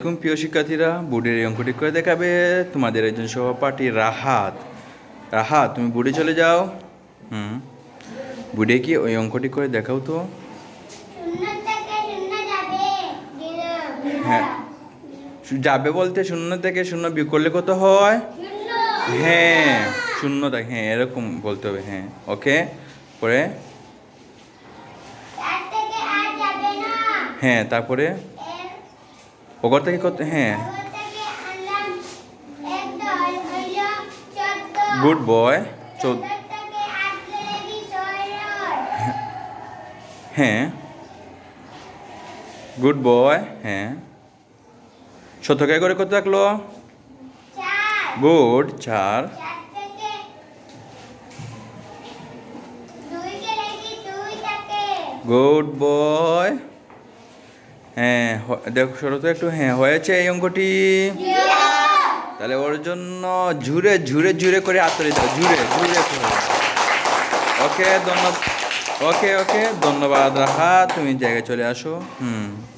প্রিয় শিক্ষার্থীরা। বোর্ডের এই অঙ্কটি করে দেখাবে তোমাদের একজন সহপাঠী রাহাত। রাহাত, তুমি বোর্ডে চলে যাও। হুম। বোর্ডে কি ওই অঙ্কটি করে দেখাও তো। থেকে হ্যাঁ। যাবে বলতে শূন্য থেকে শূন্য বিয়োগ করলে কত হয়? হ্যাঁ শূন্য দেখ হ্যাঁ এরকম বলতে হবে হ্যাঁ। ওকে, পরে? থেকে হ্যাঁ তারপরে? ওগর থেকে কত হ্যাঁ। গুড বয় চোদ্দ হয়? গুড বয় হ্যাঁ। শতকে করে কত থাকল গুড চার। গুড বয় হ্যাঁ দেখো তো একটু হ্যাঁ হয়েছে এই অঙ্কটি? তাহলে ওর জন্য ঝুরে ঝুরে ঝুরে করে আতরে দাও, ঝুরে ঝুরে করে। ওকে ধন্যবাদ ওকে ওকে, ধন্যবাদ রাহা, তুমি জায়গায় চলে আসো, হুম।